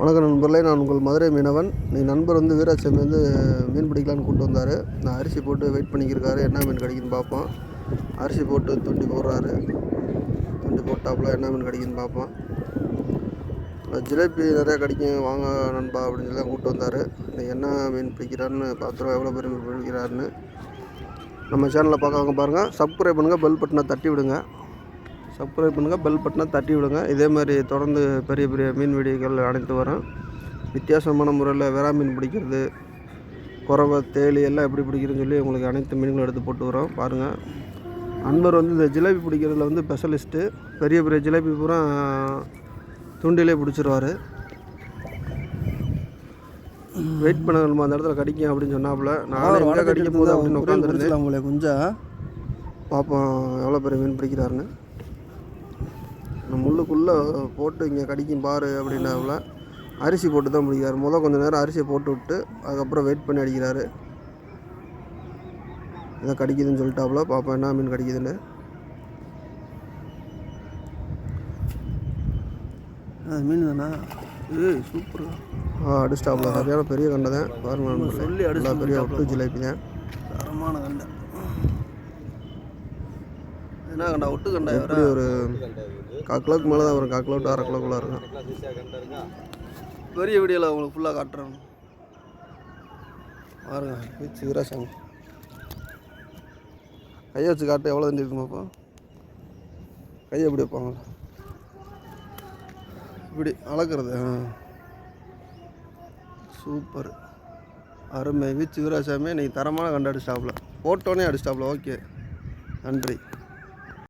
வணக்கம் நண்பர்களே நான் உங்கள் மதுரை மீனவன். நீ நண்பர் வந்து வீராசாமி வந்து மீன் பிடிக்கலான்னு கூப்பிட்டு வந்தார். நான் அரிசி போட்டு வெயிட் பண்ணிக்கிருக்காரு. என்ன மீன் கிடைக்குன்னு பார்ப்போம். அரிசி போட்டு துண்டி போடுறாரு. துண்டி போட்டாப்புல என்ன மீன் கிடைக்குன்னு பார்ப்போம். ஜிலேபி நிறையா கிடைக்கும். வாங்க நண்பா அப்படின்னு சொல்லி தான் கூப்பிட்டு வந்தார். நீ என்ன மீன் பிடிக்கிறான்னு பார்த்துருவோம் எவ்வளோ பேர் மீன் பிடிக்கிறாருன்னு. நம்ம சேனலில் பார்க்காம பாருங்கள் சப்ஸ்கிரைப் பண்ணுங்கள் பெல் பட்டனை தட்டி விடுங்க. சப்ஸ்கிரைப் பண்ணுங்கள் பெல் பட்டனை தட்டி விடுங்க. இதே மாதிரி தொடர்ந்து பெரிய பெரிய மீன் வீடியோக்கள் அனைத்து வரும். வித்தியாசமான முறையில் வெறா மீன் பிடிக்கிறது குறவை தேலி எல்லாம் எப்படி பிடிக்கிறதுன்னு சொல்லி உங்களுக்கு அனைத்து மீன்களும் எடுத்து போட்டு வரோம். பாருங்கள் அன்பர் வந்து இந்த ஜிலேபி பிடிக்கிறதுல வந்து ஸ்பெஷலிஸ்ட்டு பெரிய பெரிய ஜிலேபி பூரா தூண்டிலே பிடிச்சிருவாரு. வெயிட் பண்ண நம்ம அந்த இடத்துல கடிக்கும் அப்படின்னு சொன்னாப்புல. நான் எங்கே கடிக்க போகுது அப்படின்னு உட்காந்துருந்தேன் உங்களை கொஞ்சம் பார்ப்போம் எவ்வளோ பெரிய மீன் பிடிக்கிறாருன்னு. நம்ம முள்ளுக்குள்ளே போட்டு இங்கே கடிக்கும் பாரு அப்படின்னாப்புல அரிசி போட்டு தான் பிடிக்கிறாரு. முதல் கொஞ்சம் நேரம் அரிசியை போட்டு விட்டு அதுக்கப்புறம் வெயிட் பண்ணி அடிக்கிறாரு. இதை கடிக்குதுன்னு சொல்லிட்டாப்புல. பார்ப்போம் என்ன மீன் கடிக்குதுன்னு? அது மீன் தானா? ஏய் சூப்பர் ஆ. அடிச்சிட்டாப்புல. சரியான பெரிய கண்டை தான். பாருங்க. சொல்லி அடிச்சு பெரிய ஒட்டு ஜிலேபி தான். தரமான கண்டை. என்ன கண்டா? ஒட்டு கண்டா எப்படி ஒரு கால் கிலோக்கு மேலே தான் வரும். கால் கிலோ டு அரை கிலோக்குள்ளே இருக்கும். பெரிய வீடியோவில் உங்களுக்கு ஃபுல்லாக காட்டுறேன். பாருங்க. பீச் வீராசாமி கையை வச்சு காட்டு எவ்வளோ தண்ணி இருக்குமாப்பா கையை எப்படி வைப்பாங்க? இப்படி அளக்கிறது. சூப்பர். அருமை. வீச்சு வீராசாமி நீங்கள் தரமான கண்டு அடிச்சிட்டாப்புல. போட்டோன்னே அடிச்சிட்டாப்புல. ஓகே. நன்றி.